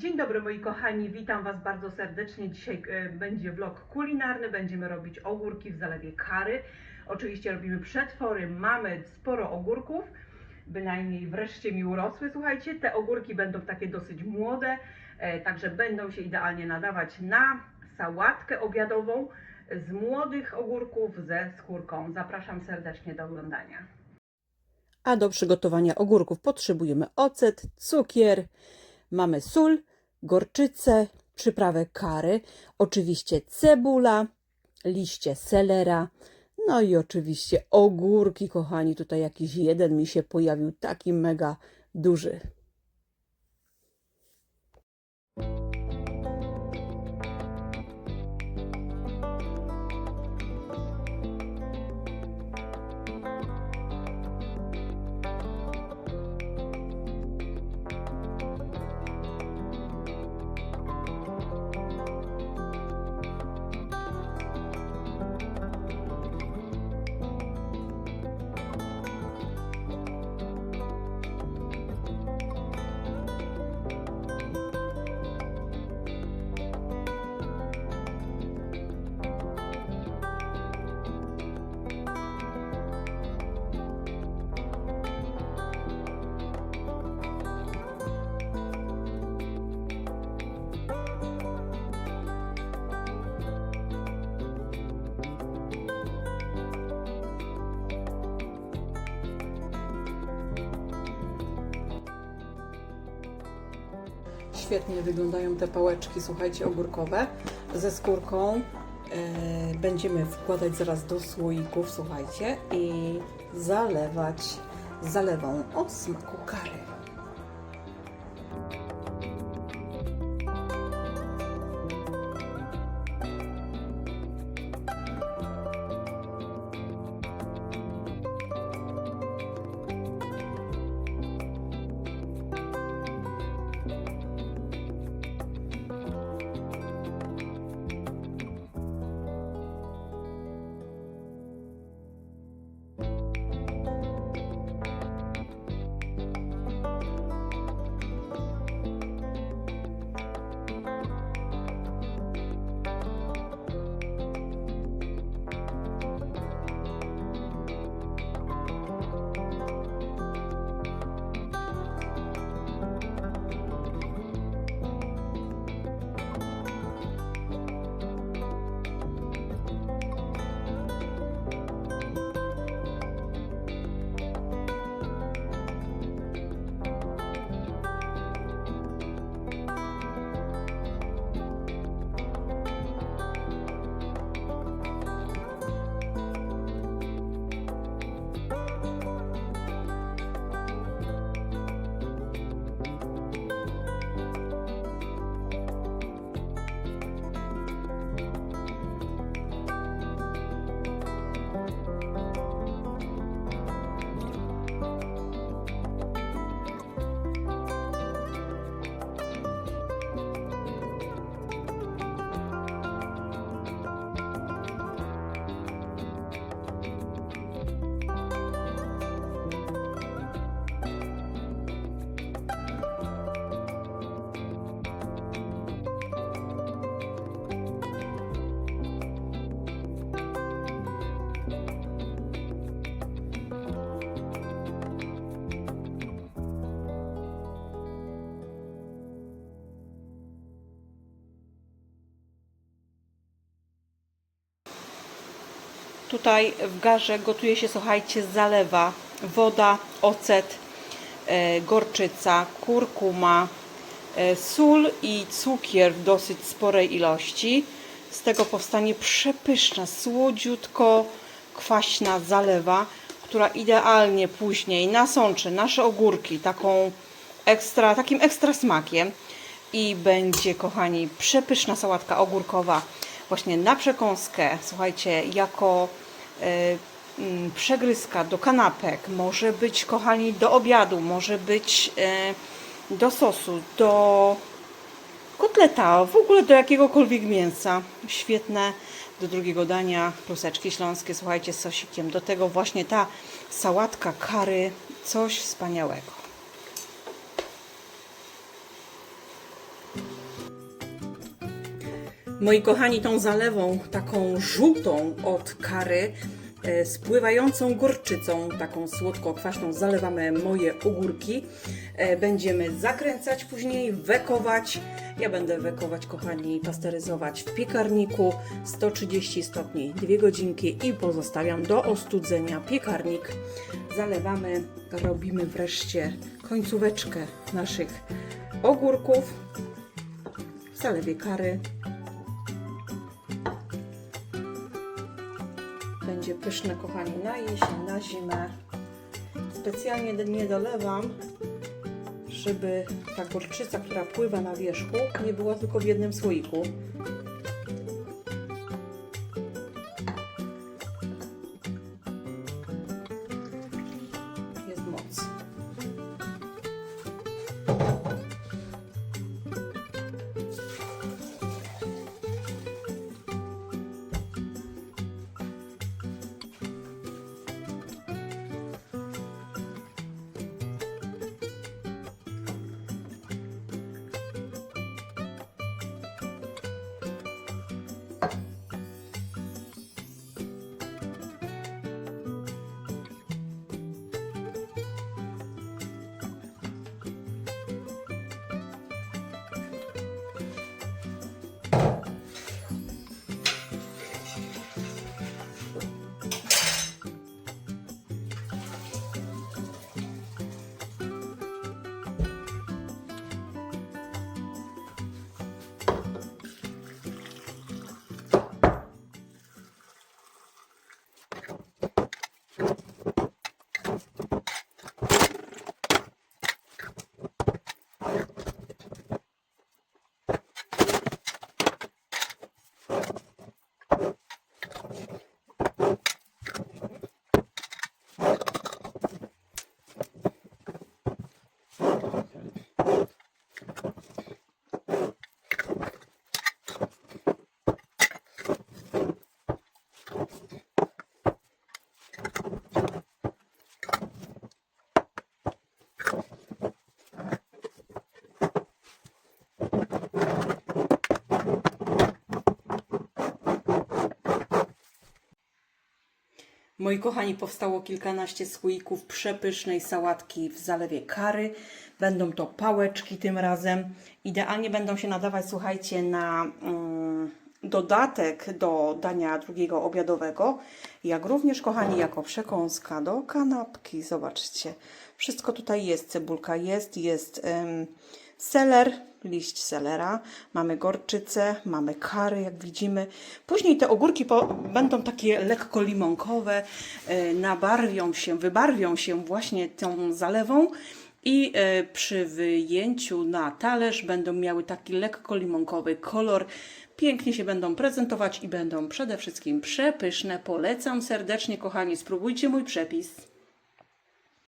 Dzień dobry moi kochani, witam Was bardzo serdecznie. Dzisiaj e, będzie vlog kulinarny, będziemy robić ogórki w zalewie kary. Oczywiście robimy przetwory, mamy sporo ogórków, bynajmniej wreszcie mi urosły. Słuchajcie, te ogórki będą takie dosyć młode, e, także będą się idealnie nadawać na sałatkę obiadową z młodych ogórków ze skórką. Zapraszam serdecznie do oglądania. A do przygotowania ogórków potrzebujemy ocet, cukier, mamy sól, gorczycę, przyprawę kary, oczywiście cebula, liście selera, no i oczywiście ogórki, kochani. Tutaj jakiś jeden mi się pojawił, taki mega duży. Świetnie wyglądają te pałeczki, słuchajcie, ogórkowe ze skórką. E, będziemy wkładać zaraz do słoików, słuchajcie, i zalewać zalewą o smaku kary. Tutaj w garze gotuje się, słuchajcie, zalewa, woda, ocet, e, gorczyca, kurkuma, e, sól i cukier w dosyć sporej ilości. Z tego powstanie przepyszna, słodziutko kwaśna zalewa, która idealnie później nasączy nasze ogórki taką ekstra, takim ekstra smakiem i będzie, kochani, przepyszna sałatka ogórkowa właśnie na przekąskę, słuchajcie, jako przegryzka do kanapek, może być, kochani, do obiadu, może być e, do sosu, do kotleta, w ogóle do jakiegokolwiek mięsa. Świetne do drugiego dania, pluseczki śląskie, słuchajcie, z sosikiem. Do tego właśnie ta sałatka kary, coś wspaniałego. Moi kochani, tą zalewą taką żółtą od kary, e, spływającą gorczycą, taką słodko-kwaśną, zalewamy moje ogórki. E, będziemy zakręcać później, wekować. Ja będę wekować, kochani, pasteryzować w piekarniku 130 stopni 2 godzinki i pozostawiam do ostudzenia piekarnik. Zalewamy, robimy wreszcie końcóweczkę naszych ogórków w zalewie kary. Będzie pyszne, kochani, na jesień, na zimę. Specjalnie nie dolewam, żeby ta gorczyca, która pływa na wierzchu, nie była tylko w jednym słoiku. Moi kochani, powstało kilkanaście słoików przepysznej sałatki w zalewie kary. Będą to pałeczki tym razem. Idealnie będą się nadawać, słuchajcie, na mm, dodatek do dania drugiego obiadowego, jak również, kochani, jako przekąska do kanapki. Zobaczcie, wszystko tutaj jest. Cebulka jest, jest seler, liść selera, mamy gorczycę, mamy kary, jak widzimy. Później te ogórki po, będą takie lekko limonkowe, e, nabarwią się, wybarwią się właśnie tą zalewą i e, przy wyjęciu na talerz będą miały taki lekko limonkowy kolor. Pięknie się będą prezentować i będą przede wszystkim przepyszne. Polecam serdecznie, kochani, spróbujcie mój przepis.